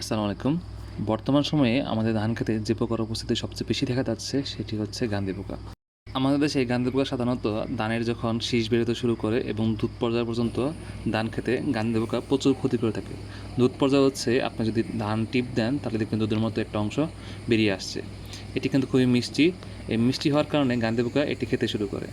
আসসালামু আলাইকুম। বর্তমান সময়ে আমাদের ধান খেতে যে পোকার উপস্থিতি সবচেয়ে বেশি দেখা যাচ্ছে, সেটি হচ্ছে গান্ধী পোকা। আমাদের দেশে এই গান্ধী পোকা সাধারণত ধানের যখন শীষ বেরোতে শুরু করে এবং দুধ পর্যায় পর্যন্ত ধান খেতে গান্ধী পোকা প্রচুর ক্ষতি করে থাকে। দুধ পর্যায় হচ্ছে আপনি যদি ধান টিপ দেন, তাহলে দেখবেন দুধের মতো একটা অংশ বেরিয়ে আসছে। এটি কিন্তু খুবই মিষ্টি। এই মিষ্টি হওয়ার কারণে গান্ধী পোকা এটি খেতে শুরু করে।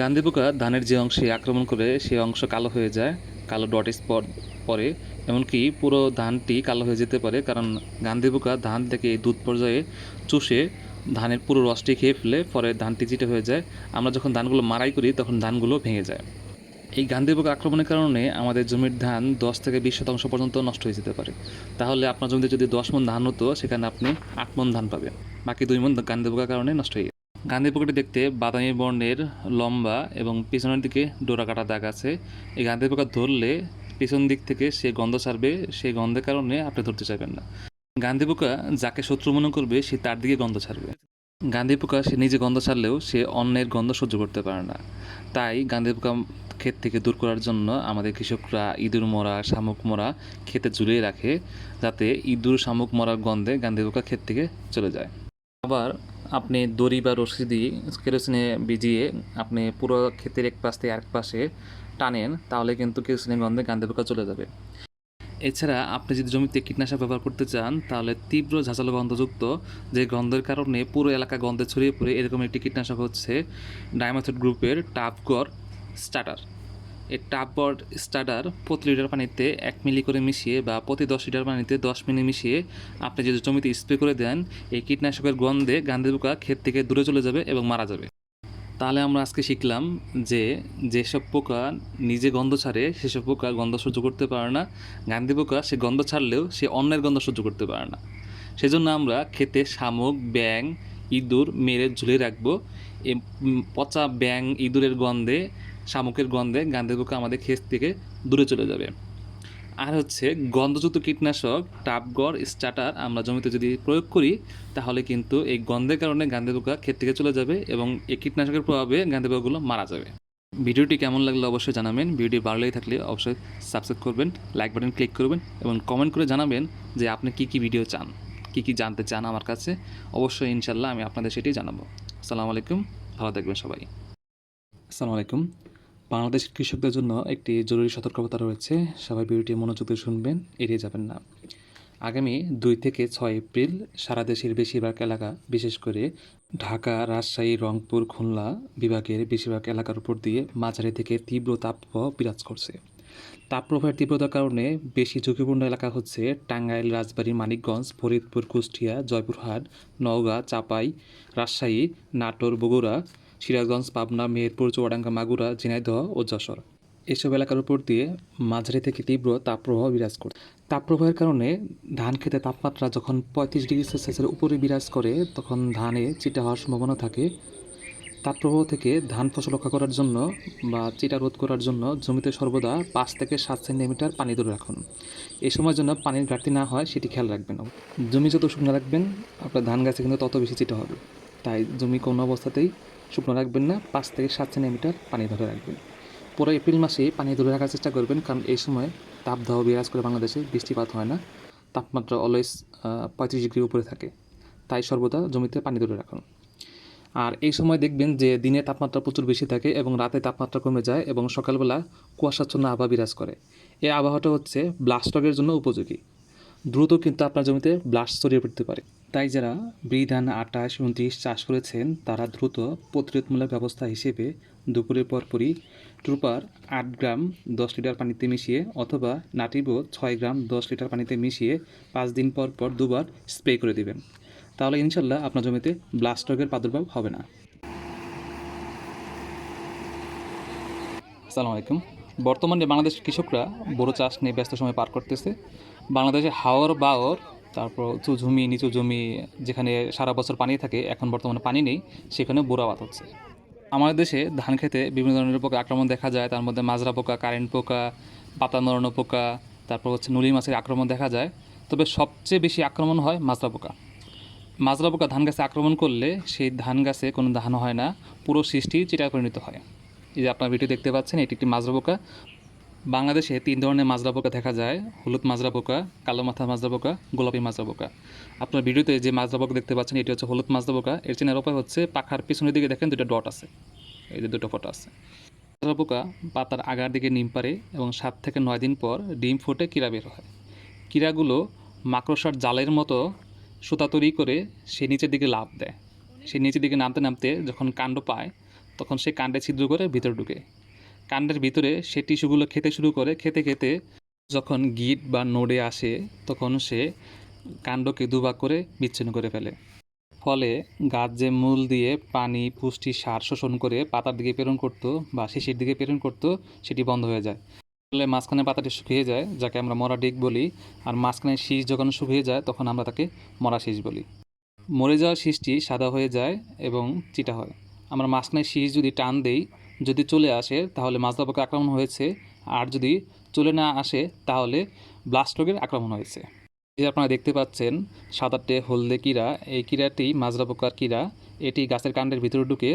গান্ধী পোকা ধানের যে অংশে আক্রমণ করে সেই অংশ কালো হয়ে যায়, কালো ডট স্পট পরে, এমনকি পুরো ধানটি কালো হয়ে যেতে পারে, কারণ গান্ধী পোকা ধান থেকে এই দুধ পর্যায়ে চুষে ধানের পুরো রসটি খেয়ে ফেলে, পরে ধানটি চিটে হয়ে যায়। আমরা যখন ধানগুলো মারাই করি, তখন ধানগুলো ভেঙে যায়। এই গান্ধী পোকা আক্রমণের কারণে আমাদের জমির ধান দশ থেকে বিশ শতাংশ পর্যন্ত নষ্ট হয়ে যেতে পারে। তাহলে আপনার জমিতে যদি দশ মন ধান হতো, সেখানে আপনি আট মন ধান পাবেন। বাকি দুই মন গান্ধী পোকার কারণে নষ্ট হয়ে গান্ধী পোকাটি দেখতে বাদামি বর্ণের, লম্বা এবং পিছনের দিকে ডোরা কাটা দাগ আছে। এই গান্ধী পোকা ধরলে পিছন দিক থেকে সে গন্ধ ছাড়বে, সেই গন্ধের কারণে আপনি ধরতে চাইবেন না। গান্ধী পোকা যাকে শত্রু মনে করবে, সে তার দিকে গন্ধ ছাড়বে। গান্ধী পোকা সে নিজে গন্ধ ছাড়লেও সে অন্যের গন্ধ সহ্য করতে পারে না। তাই গান্ধী পোকা ক্ষেত থেকে দূর করার জন্য আমাদের কৃষকরা ইঁদুর মরা, শামুক মরা ক্ষেতে ঝুলিয়ে রাখে, যাতে ইঁদুর, শামুক মরার গন্ধে গান্ধী পোকা ক্ষেত থেকে চলে যায়। আবার আপনি দড়ি বা রশি দিয়ে কেরোসিনে ভিজিয়ে আপনি পুরো ক্ষেতের এক পাশ থেকে আরেক পাশে টানেন, তাহলে কিন্তু কেরোসিনের গন্ধে গান্ধী পোকা চলে যাবে। এছাড়া আপনি যদি জমিতে কীটনাশক ব্যবহার করতে চান, তাহলে তীব্র ঝাঁঝালো গন্ধযুক্ত যে গন্ধের কারণে পুরো এলাকা গন্ধে ছড়িয়ে পড়ে এরকম একটি কীটনাশক হচ্ছে ডাইমাথড গ্রুপের টাপগর স্টার্টার এই টাপগর স্টার্টার প্রতি লিটার পানিতে এক মিলি করে মিশিয়ে বা প্রতি দশ লিটার পানিতে দশ মিলি মিশিয়ে আপনি যদি জমিতে স্প্রে করে দেন, এই কীটনাশকের গন্ধে গান্ধী পোকা ক্ষেত থেকে দূরে চলে যাবে এবং মারা যাবে। তাহলে আমরা আজকে শিখলাম যে যেসব পোকা নিজে গন্ধ ছাড়ে, সেসব পোকা গন্ধ সহ্য করতে পারে না। গান্ধী পোকা সে গন্ধ ছাড়লেও সে অন্যের গন্ধ সহ্য করতে পারে না। সেজন্য আমরা খেতে শামুক ব্যাং ইঁদুর, মেরে ঝুলে রাখব। এ পচা ব্যাং ইঁদুরের গন্ধে, শামুকের গন্ধে গান্ধী পোকা আমাদের ক্ষেত থেকে দূরে চলে যাবে। আর হচ্ছে গন্ধযুক্ত কীটনাশক টাপগড় স্টার্টার আমরা জমিতে যদি প্রয়োগ করি, তাহলে কিন্তু এই গন্ধের কারণে গান্ধী পোকা ক্ষেত থেকে চলে যাবে এবং এই কীটনাশকের প্রভাবে গান্ধী পোকাগুলো মারা যাবে। ভিডিওটি কেমন লাগলে অবশ্যই জানাবেন। ভিডিও ভালো লেগে থাকলে অবশ্যই সাবস্ক্রাইব করবেন লাইক বাটন ক্লিক করবেন এবং কমেন্ট করে জানাবেন যে আপনি কী কী ভিডিও চান, কী কী জানতে চান আমার কাছে। অবশ্যই ইনশাল্লাহ আমি আপনাদের সেটাই জানাব। আসসালামু আলাইকুম, ভালো থাকবেন সবাই। আসসালামু আলাইকুম। বাংলাদেশের কৃষকদের জন্য একটি জরুরি সতর্কতা রয়েছে। সবাই ভিডিওটি মনোযোগ দিয়ে শুনবেন, এড়িয়ে যাবেন না। আগামী দুই থেকে ছয় এপ্রিল সারা দেশের বেশিরভাগ এলাকা, বিশেষ করে ঢাকা, রাজশাহী, রংপুর, খুলনা বিভাগের বেশিরভাগ এলাকার উপর দিয়ে মাঝারি থেকে তীব্র তাপপ্রবাহ বিরাজ করছে। তাপপ্রবাহের তীব্রতার কারণে বেশি ঝুঁকিপূর্ণ এলাকা হচ্ছে টাঙ্গাইল, রাজবাড়ী, মানিকগঞ্জ, ফরিদপুর, কুষ্টিয়া, জয়পুরহাট, নওগাঁ, চাপাই, রাজশাহী, নাটোর, বগুড়া সিরাজগঞ্জ, পাবনা, মেহেরপুর, চুয়াডাঙ্গা, মাগুরা, ঝিনাইদহ ও যশোর। এসব এলাকার উপর দিয়ে মাঝারি থেকে তীব্র তাপপ্রবাহ বিরাজ করে তাপপ্রবাহের কারণে ধান খেতে তাপমাত্রা যখন পঁয়ত্রিশ ডিগ্রি সেলসিয়াসের উপরে বিরাজ করে, তখন ধানে চিটা হওয়ার সম্ভাবনা থাকে। তাপপ্রবাহ থেকে ধান ফসল রক্ষা করার জন্য বা চিটা রোধ করার জন্য জমিতে সর্বদা পাঁচ থেকে সাত সেন্টিমিটার পানি ধরে রাখুন। এই সময়ের জন্য পানির ঘাটতি না হয়, সেটি খেয়াল রাখবেন। জমি যত শুকনো রাখবেন, আপনার ধান গাছে কিন্তু তত বেশি চিটা হবে। তাই জমি কোনো অবস্থাতেই শুকনো রাখবেন না, পাঁচ থেকে সাত সেন্টিমিটার পানি ধরে রাখবেন। পুরো এপ্রিল মাসে পানি ধরে রাখার চেষ্টা করবেন, কারণ এই সময় তাপদাহ বিরাজ করে বাংলাদেশে বৃষ্টিপাত হয় না। তাপমাত্রা অলওয়েজ পঁয়ত্রিশ ডিগ্রির উপরে থাকে। তাই সর্বদা জমিতে পানি ধরে রাখুন। আর এই সময় দেখবেন যে দিনে তাপমাত্রা প্রচুর বেশি থাকে এবং রাতে তাপমাত্রা কমে যায় এবং সকালবেলা কুয়াশাচ্ছন্ন আবহাওয়া বিরাজ করে। এই আবহাওয়াটা হচ্ছে ব্লাস্টকের জন্য উপযোগী। দ্রুত কিন্তু আপনার জমিতে ব্লাস্ট ছড়িয়ে পড়তে পারে। তাই যারা বিধান আটাশ উনত্রিশ চাষ করেছেন, তারা দ্রুত প্রতিরোধমূলক ব্যবস্থা হিসেবে দুপুরের পরপরই ট্রুপার আট গ্রাম দশ লিটার পানিতে মিশিয়ে অথবা নাটিবো ছয় গ্রাম দশ লিটার পানিতে মিশিয়ে পাঁচ দিন পর পর দুবার স্প্রে করে দেবেন। তাহলে ইনশাল্লাহ আপনার জমিতে ব্লাস্ট রোগের প্রাদুর্ভাব হবে না। আসসালামু আলাইকুম। বর্তমানে বাংলাদেশের কৃষকরা বড় চাষ নিয়ে ব্যস্ত সময় পার করতেছে। বাংলাদেশে হাওর বাওর তারপর উঁচু জমি, নিচু জমি যেখানে সারা বছর পানি থাকে, এখন বর্তমানে পানি নেই সেখানে বোরাবাদ হচ্ছে। আমাদের দেশে ধান খেতে বিভিন্ন ধরনের পোকা আক্রমণ দেখা যায়, তার মধ্যে মাজরা পোকা, কারেন্ট পোকা, পাতা নড়ানো পোকা, তারপর হচ্ছে নুলি মাছের আক্রমণ দেখা যায়। তবে সবচেয়ে বেশি আক্রমণ হয় মাজরা পোকা। মাজরা পোকা ধান গাছে আক্রমণ করলে সেই ধান গাছে কোনো ধান হয় না, পুরো সৃষ্টি চিটা পরিণত হয়। এই যে আপনার ভিডিও দেখতে পাচ্ছেন, এটি একটি মাজরা পোকা। বাংলাদেশে তিন ধরনের মাজরা পোকা দেখা যায়। হলুদ মাজরা পোকা, কালো মাথা মাজরা পোকা, গোলাপি মাজরা পোকা। আপনার ভিডিওতে যে মাজরা পোকা দেখতে পাচ্ছেন, এটি হচ্ছে হলুদ মাজরা পোকা। এর চেনার উপায় হচ্ছে পাখার পিছনের দিকে দেখেন দুটো ডট আছে। এই যে দুটো ফটো আছে। মাজরা পোকা পাতার আগার দিকে ডিম পারে এবং সাত থেকে নয় দিন পর ডিম ফুটে কীরা বের হয়। কীরাগুলো মাকড়সার জালের মতো সুতা তৈরি করে সে নিচের দিকে লাভ দেয়। সে নিচের দিকে নামতে নামতে যখন কাণ্ড পায়, তখন সে কাণ্ডে ছিদ্র করে ভিতরে ঢুকে। কাণ্ডের ভিতরে সে টিস্যুগুলো খেতে শুরু করে। খেতে খেতে যখন গিট বা নোডে আসে, তখন সে কাণ্ডকে দুভাগ করে বিচ্ছিন্ন করে ফেলে। ফলে গাছ যে মূল দিয়ে পানি, পুষ্টি, সার শোষণ করে পাতার দিকে প্রেরণ করতো বা শিশির দিকে প্রেরণ করতো, সেটি বন্ধ হয়ে যায়। ফলে মাঝখানে পাতাটি শুকিয়ে যায়, যাকে আমরা মরা ডিক বলি। আর মাঝখানে শীষ যখন শুকিয়ে যায়, তখন আমরা তাকে মরা শীষ বলি। মরে যাওয়া শীষটি সাদা হয়ে যায় এবং চিটা হয়। আমরা মাঝখানে শীষ যদি টান দেই যদি চলে আসে, তাহলে মাজদা পোকা আক্রমণ হয়েছে। আর যদি চলে না আসে, তাহলে ব্লাস্ট রোগের আক্রমণ হয়েছে। যে আপনারা দেখতে পাচ্ছেন সাদাটে হলদে কীরা, এই কীরাটি মাজরা পোকার কীরা, এটি গাছের কাণ্ডের ভিতরে ঢুকে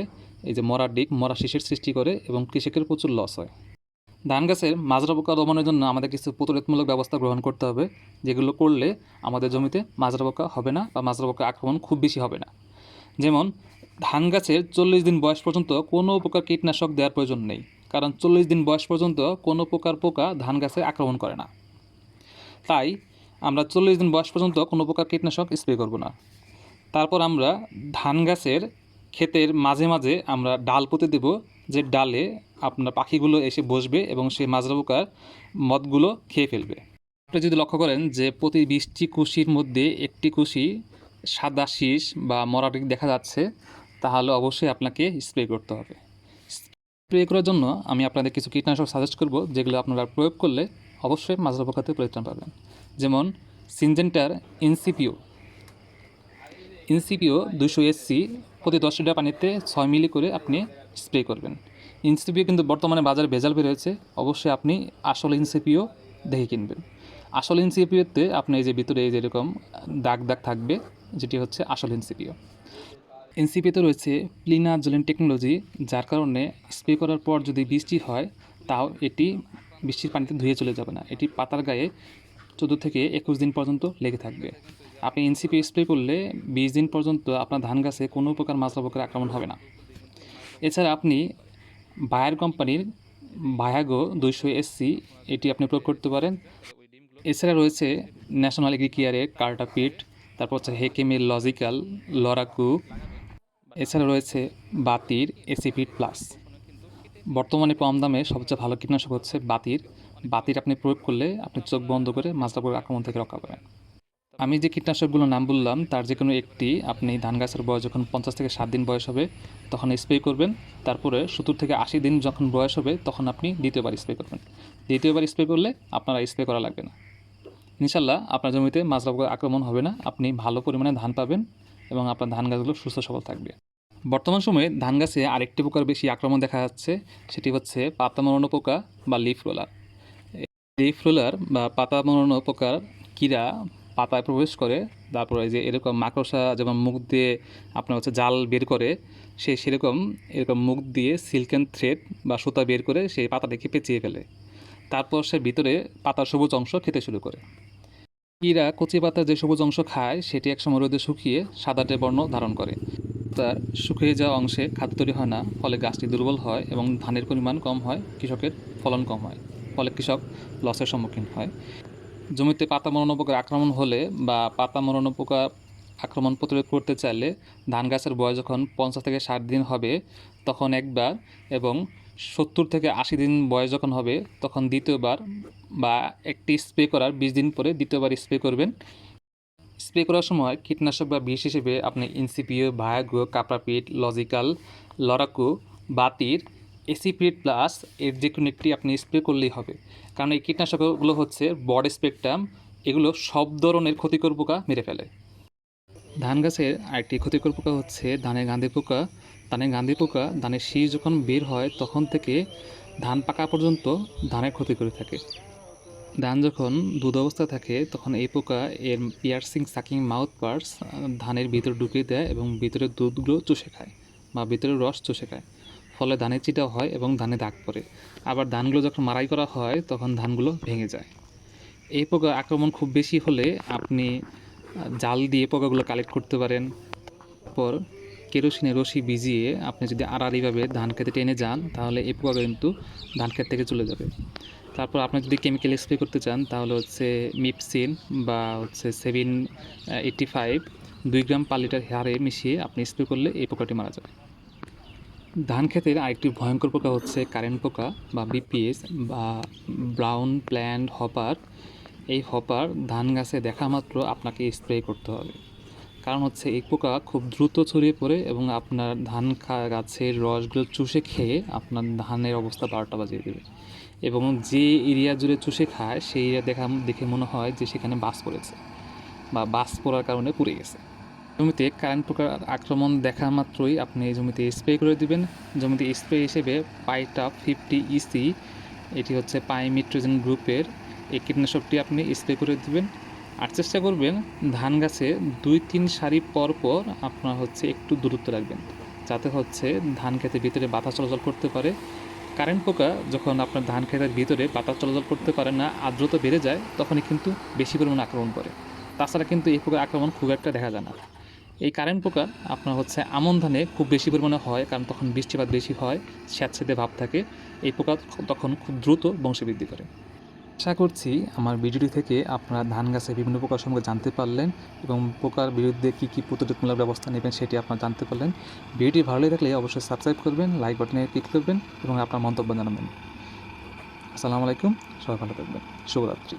এই যে মরার দিক, মরা শীষের সৃষ্টি করে এবং কৃষকের প্রচুর লস হয়। ধান গাছের মাজরা পোকা দমনের জন্য আমাদের কিছু প্রতিরোধমূলক ব্যবস্থা গ্রহণ করতে হবে, যেগুলো করলে আমাদের জমিতে মাজরা পোকা হবে না বা মাজরা পোকা আক্রমণ খুব বেশি হবে না। যেমন ধান গাছের চল্লিশ দিন বয়স পর্যন্ত কোনো প্রকার কীটনাশক দেওয়ার প্রয়োজন নেই। কারণ চল্লিশ দিন বয়স পর্যন্ত কোনো প্রকার পোকা ধান গাছে আক্রমণ করে না। তাই আমরা চল্লিশ দিন বয়স পর্যন্ত কোনো প্রকার কীটনাশক স্প্রে করব না। তারপর আমরা ধান গাছের ক্ষেতের মাঝে মাঝে আমরা ডাল পুঁতে দেব, যে ডালে আপনার পাখিগুলো এসে বসবে এবং সেই মাজরা পোকার মদগুলো খেয়ে ফেলবে। আপনি যদি লক্ষ্য করেন যে প্রতি বিশটি কুশির মধ্যে একটি কুশি সাদা শীষ বা মরাটিক দেখা যাচ্ছে তাহলে অবশ্যই আপনাকে স্প্রে করতে হবে। স্প্রে করার জন্য আমি আপনাদের কিছু কীটনাশক সাজেস্ট করব, যেগুলো আপনারা প্রয়োগ করলে অবশ্যই মাজরা পোকাতে পরিত্রাণ পাবেন। যেমন সিনজেন্টার ইনসিপিও ইনসিপিও দুশো এসসি প্রতি দশ লিটার পানিতে ছয় মিলি করে আপনি স্প্রে করবেন। ইনসিপিও কিন্তু বর্তমানে বাজারে ভেজাল বেরোয়েছে অবশ্যই আপনি আসল ইনসিপিও দেখে কিনবেন। আসল ইনসিপিওতে আপনি এই যে ভিতরে এই যেরকম দাগ দাগ থাকবে, যেটি হচ্ছে আসল ইনসিপিও এনসিপিতে রয়েছে প্লিনা জলেন টেকনোলজি, যার কারণে স্প্রে করার পর যদি বৃষ্টি হয়, তাও এটি বৃষ্টির পানিতে ধুয়ে চলে যাবে না। এটি পাতার গায়ে চোদ্দ থেকে একুশ দিন পর্যন্ত লেগে থাকবে। আপনি এনসিপি স্প্রে করলে বিশ দিন পর্যন্ত আপনার ধান গাছে কোনো প্রকার মাজরা পোকার আক্রমণ হবে না। এছাড়া আপনি বায়ার কোম্পানির বায়াগো দুইশো এসসি, এটি আপনি প্রয়োগ করতে পারেন। এছাড়া রয়েছে ন্যাশনাল এগ্রিকিয়ারের কার্টাপিট, তারপর হচ্ছে হেকেমের লজিক্যাল, লরাকু এছাড়া রয়েছে বাতির এসিপিট প্লাস। বর্তমানে কম দামে সবচেয়ে ভালো কীটনাশক হচ্ছে বাতির। বাতির আপনি প্রয়োগ করলে আপনি চোখ বন্ধ করে মাজরা পোকার আক্রমণ থেকে রক্ষা পাবেন। আমি যে কীটনাশকগুলোর নাম বললাম, তার যে কোনো একটি আপনি ধান গাছের বয়স যখন পঞ্চাশ থেকে ষাট দিন বয়স হবে, তখন স্প্রে করবেন। তারপরে সত্তর থেকে আশি দিন যখন বয়স হবে, তখন আপনি দ্বিতীয়বার স্প্রে করবেন। দ্বিতীয়বার স্প্রে করলে আপনারা স্প্রে করা লাগবে না। ইনশাল্লাহ আপনার জমিতে মাজরা পোকার আক্রমণ হবে না। আপনি ভালো পরিমাণে ধান পাবেন। এবং আপনার ধান গাছগুলো সুস্থ সবল থাকবে। বর্তমান সময়ে ধান গাছে আরেকটি পোকার বেশি আক্রমণ দেখা যাচ্ছে, সেটি হচ্ছে পাতা মরানো পোকা বা লিফ রোলার। লিফ রোলার বা পাতা মরানো পোকার কীরা পাতায় প্রবেশ করে, তারপরে যে এরকম মাকড়সা যেমন মুখ দিয়ে আপনার হচ্ছে জাল বের করে, সে সেরকম এরকম মুখ দিয়ে সিল্কেন থ্রেড বা সুতা বের করে সেই পাতাটাকে পেঁচিয়ে ফেলে। তারপর সে ভিতরে পাতার সবুজ অংশ খেতে শুরু করে। কীরা কচি পাতার যে সবুজ অংশ খায়, সেটি একসময় রোদে শুকিয়ে সাদাটে বর্ণ ধারণ করে। তার শুকিয়ে যাওয়া অংশে খাদ্য তৈরি হয় না, ফলে গাছটি দুর্বল হয় এবং ধানের পরিমাণ কম হয়, কৃষকের ফলন কম হয়, ফলে কৃষক লসের সম্মুখীন হয়। জমিতে পাতা মরানো পোকার আক্রমণ হলে বা পাতা মরানো পোকা আক্রমণ প্রতিরোধ করতে চাইলে ধান গাছের বয়স যখন পঞ্চাশ থেকে ষাট দিন হবে, তখন একবার এবং সত্তর থেকে আশি দিন বয়স যখন হবে, তখন দ্বিতীয়বার বা একটি স্প্রে করার বিশ দিন পরে দ্বিতীয়বার স্প্রে করবেন। স্প্রে করার সময় কীটনাশক বা বিষ হিসেবে আপনি ইনসিপিও ভায়াগো কাপ্রাপিট লজিক্যাল লরাকু বাতির এসিপিড প্লাস এর যে কোনো একটি আপনি স্প্রে করলেই হবে। কারণ এই কীটনাশকগুলো হচ্ছে বড স্পেকট্রাম এগুলো সব ধরনের ক্ষতিকর পোকা মেরে ফেলে। ধান গাছের আরেকটি ক্ষতিকর পোকা হচ্ছে ধানের গান্ধি পোকা। ধানের গান্ধি পোকা ধানের শীষ যখন বের হয়, তখন থেকে ধান পাকা পর্যন্ত ধানের ক্ষতি করে থাকে। ধান যখন দুধ অবস্থা থাকে, তখন এই পোকা এর পিয়ার্সিং সাকিং মাউথ পার্টস ধানের ভিতরে ঢুকিয়ে দেয় এবং ভিতরে দুধগুলো চুষে খায় বা ভিতরে রস চুষে খায়। ফলে ধানের চিটা হয় এবং ধানে দাগ পড়ে। আবার ধানগুলো যখন মারাই করা হয়, তখন ধানগুলো ভেঙে যায়। এই পোকা আক্রমণ খুব বেশি হলে আপনি জাল দিয়ে পোকাগুলো কালেক্ট করতে পারেন। পর কেরোসিনের রশি ভিজিয়ে আপনি যদি আড়াআড়িভাবে ধান খেতে টেনে যান, তাহলে এই পোকা কিন্তু ধান ক্ষেত থেকে চলে যাবে। তারপর আপনি যদি কেমিক্যাল স্প্রে করতে চান, তাহলে হচ্ছে মিপসিন বা হচ্ছে সেভেন এইটটি ফাইভ দুই গ্রাম পার লিটার হারে মিশিয়ে আপনি স্প্রে করলে এই পোকাটি মারা যাবে। ধান ক্ষেতের আরেকটি ভয়ঙ্কর পোকা হচ্ছে কারেন্ট পোকা বা বিপিএস বা ব্রাউন প্ল্যান্ট হপার এই হপার ধান গাছে দেখা মাত্র আপনাকে স্প্রে করতে হবে। কারণ হচ্ছে এই পোকা খুব দ্রুত ছড়িয়ে পড়ে এবং আপনার ধান গাছের রসগুলো চুষে খেয়ে আপনার ধানের অবস্থা বারোটা বাজিয়ে দেবে। এবং যে এরিয়া জুড়ে চুষে খায়, সেই এরিয়া দেখা, দেখে মনে হয় যে সেখানে বাস পড়েছে বা বাস পড়ার কারণে পুড়ে গেছে। জমিতে কারেন্ট পোকার আক্রমণ দেখা মাত্রই আপনি এই জমিতে স্প্রে করে দিবেন। জমিতে স্প্রে হিসেবে পাইটা ফিফটি ইসি এটি হচ্ছে পাইমিট্রোজেন গ্রুপের, এই কীটনাশকটি আপনি স্প্রে করে দিবেন। আর চেষ্টা করবেন ধান গাছে দুই, তিন সারি পর পর আপনার হচ্ছে একটু দূরত্ব রাখবেন, যাতে হচ্ছে ধান খেতের ভিতরে বাতাস চলাচল করতে পারে। কারেন্ট পোকা যখন আপনার ধান খেতের ভিতরে বাতাস চলাচল করতে পারে না আর্দ্রতা বেড়ে যায়, তখনই কিন্তু বেশি পরিমাণে আক্রমণ করে। তাছাড়া কিন্তু এই পোকার আক্রমণ খুব একটা দেখা যায় না। এই কারেন্ট পোকা আপনার হচ্ছে আমন ধানে খুব বেশি পরিমাণে হয়, কারণ তখন বৃষ্টিপাত বেশি হয় স্যাঁতস্যাঁতে ভাব থাকে। এই পোকা তখন খুব দ্রুত বংশবৃদ্ধি করে। আশা করছি আমার ভিডিওটি থেকে আপনারা ধান গাছের বিভিন্ন প্রকার সম্পর্কে জানতে পারলেন এবং পোকার বিরুদ্ধে কী কী প্রতিরোধমূলক ব্যবস্থা নেবেন সেটি আপনারা জানতে পারলেন। ভিডিওটি ভালো থাকলে অবশ্যই সাবস্ক্রাইব করবেন লাইক বাটনে ক্লিক করবেন এবং আপনার মন্তব্য জানাবেন। আসসালামু আলাইকুম, সবাই ভালো থাকবেন। শুভরাত্রি।